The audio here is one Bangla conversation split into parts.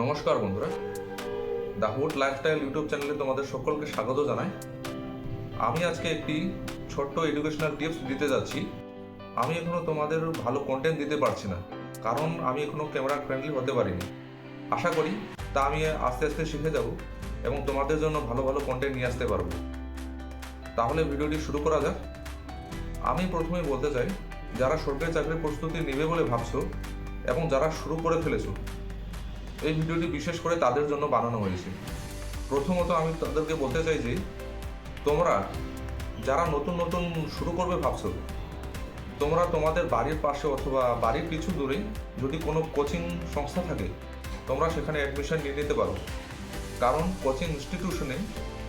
নমস্কার বন্ধুরা। দ্য হুড লাইফস্টাইল ইউটিউব চ্যানেলে তোমাদের সকলকে স্বাগত জানাই। আমি আজকে একটি ছোট্ট এডুকেশনাল টিপস দিতে যাচ্ছি। আমি এখনও তোমাদের ভালো কন্টেন্ট দিতে পারছি না, কারণ আমি এখনও ক্যামেরা ফ্রেন্ডলি হতে পারিনি। আশা করি তা আমি আস্তে আস্তে শিখে যাব এবং তোমাদের জন্য ভালো ভালো কন্টেন্ট নিয়ে আসতে পারব। তাহলে ভিডিওটি শুরু করা যাক। আমি প্রথমে বলতে চাই, যারা সরকারি চাকরির প্রস্তুতি নেবে বলে ভাবছ এবং যারা শুরু করে ফেলেছো এই ভিডিওটি বিশেষ করে তাদের জন্য বানানো হয়েছে। প্রথমত আমি তাদেরকে বলতে চাই যে, তোমরা যারা নতুন নতুন শুরু করবে ভাবছ, তোমরা তোমাদের বাড়ির পাশে অথবা বাড়ির কিছু দূরে যদি কোনো কোচিং সংস্থা থাকে, তোমরা সেখানে অ্যাডমিশন নিয়ে নিতে পারো। কারণ কোচিং ইনস্টিটিউশনে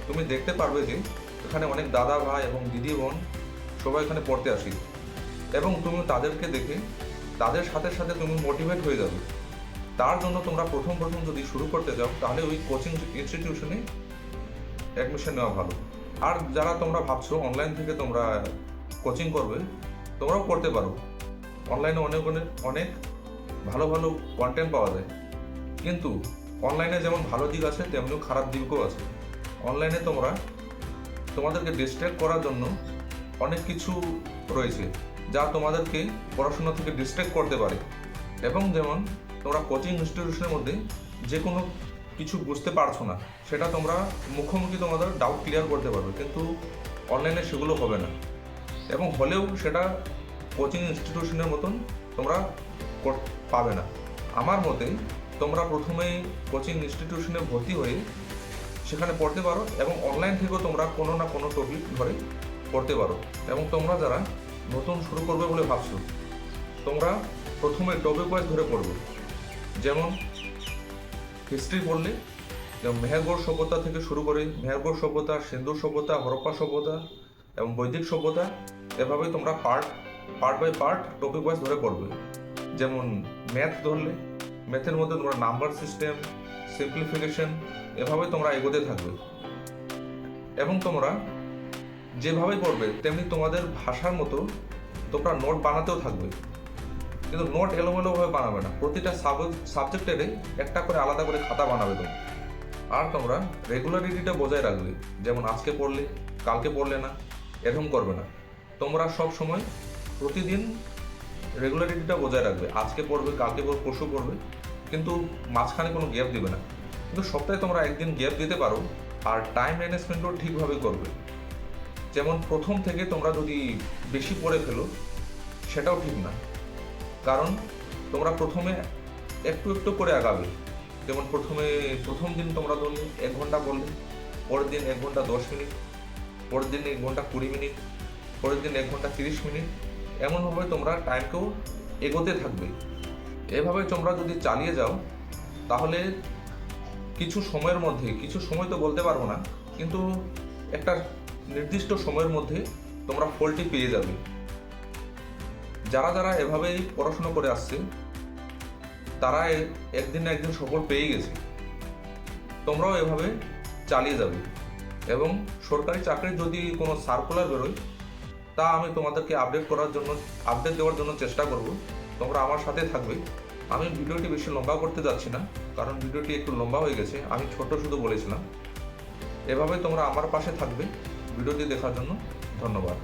তুমি দেখতে পারবে যে, এখানে অনেক দাদা ভাই এবং দিদি বোন সবাই এখানে পড়তে আসি। এবং তুমি তাদেরকে দেখে তাদের সাথে সাথে তুমি মোটিভেট হয়ে যাবে। তার জন্য তোমরা প্রথম প্রথম যদি শুরু করতে যাও, তাহলে ওই কোচিং ইনস্টিটিউশনে অ্যাডমিশন নেওয়া ভালো। আর যারা তোমরা ভাবছ অনলাইন থেকে তোমরা কোচিং করবে, তোমরাও করতে পারো। অনলাইনে অনেক অনেক অনেক ভালো ভালো কন্টেন্ট পাওয়া যায়। কিন্তু অনলাইনে যেমন ভালো দিক আছে, তেমনিও খারাপ দিকও আছে। অনলাইনে তোমরা, তোমাদেরকে ডিস্ট্র্যাক্ট করার জন্য অনেক কিছু রয়েছে, যা তোমাদেরকে পড়াশোনা থেকে ডিস্ট্র্যাক্ট করতে পারে। এবং যেমন তোমরা কোচিং ইনস্টিটিউশনের মধ্যে যে কোনো কিছু বুঝতে পারছ না, সেটা তোমরা মুখোমুখি তোমাদের ডাউট ক্লিয়ার করতে পারবে, কিন্তু অনলাইনে সেগুলো হবে না। এবং হলেও সেটা কোচিং ইনস্টিটিউশনের মতন তোমরা পাবে না। আমার মতে তোমরা প্রথমে কোচিং ইনস্টিটিউশনে ভর্তি হয়ে সেখানে পড়তে পারো এবং অনলাইন থেকেও তোমরা কোনো না কোনো টপিক ধরে পড়তে পারো। এবং তোমরা যারা নতুন শুরু করবে বলে ভাবছ, তোমরা প্রথমে টপিক ওয়াইজ ধরে পড়বে। যেমন হিস্ট্রি পড়লে যেমন মেহেরগড় সভ্যতা থেকে শুরু করে মেহেরগড় সভ্যতা সিন্ধু সভ্যতা, হরপ্পা সভ্যতা, এবং বৈদিক সভ্যতা এভাবে তোমরা part part by part topic wise ধরে পড়বে যেমন ম্যাথ ধরলে ম্যাথের মধ্যে তোমরা নাম্বার সিস্টেম সিম্পলিফিকেশন এভাবে তোমরা এগোতে থাকবে। এবং তোমরা যেভাবে পড়বে তেমনি তোমাদের ভাষার মতো তোমরা নোট বানাতেও থাকবে। কিন্তু নোট এলোমেলোভাবে বানাবে না। প্রতিটা সাবজেক্টেরই একটা করে আলাদা করে খাতা বানাবে তুমি। আর তোমরা রেগুলারিটিটা বজায় রাখবে। যেমন আজকে পড়লে, কালকে পড়লে না, এরকম করবে না। তোমরা সব সময় প্রতিদিন রেগুলারিটিটা বজায় রাখবে। আজকে পড়বে, কালকে পড়বে, পরশু পড়বে, কিন্তু মাঝখানে কোনো গ্যাপ দিবে না। কিন্তু সপ্তাহে তোমরা একদিন গ্যাপ দিতে পারো আর টাইম ম্যানেজমেন্টও ঠিকভাবে করবে। যেমন প্রথম থেকে তোমরা যদি বেশি পড়ে ফেলো, সেটাও ঠিক না। কারণ তোমরা প্রথমে একটু একটু করে আগাবে। যেমন প্রথমে, প্রথম দিন তোমরা ধরলে এক ঘণ্টা পড়লে পরের দিন এক ঘণ্টা দশ মিনিট, পরের দিন এক ঘণ্টা কুড়ি মিনিট, পরের দিন এক ঘণ্টা তিরিশ মিনিট, এমনভাবে তোমরা টাইমকেও এগোতে থাকবে। এভাবে তোমরা যদি চালিয়ে যাও, তাহলে কিছু সময়ের মধ্যে, কিছু সময় তো বলতে পারব না, কিন্তু একটা নির্দিষ্ট সময়ের মধ্যে তোমরা ফলটি পেয়ে যাবে। যারা যারা এভাবেই পড়াশোনা করে আসছে, তারা একদিন না একদিন সফল পেয়ে গেছে। তোমরাও এভাবে চালিয়ে যাবে। এবং সরকারি চাকরির যদি কোনো সার্কুলার বেরোয়, তা আমি তোমাদেরকে আপডেট করার জন্য আপডেট দেওয়ার জন্য চেষ্টা করব। তোমরা আমার সাথে থাকবে। আমি ভিডিওটি বেশি লম্বা করতে যাচ্ছি না, কারণ ভিডিওটি একটু লম্বা হয়ে গেছে। আমি ছোট শুধু বলেছিলাম। এভাবে তোমরা আমার পাশে থাকবে। ভিডিওটি দেখার জন্য ধন্যবাদ।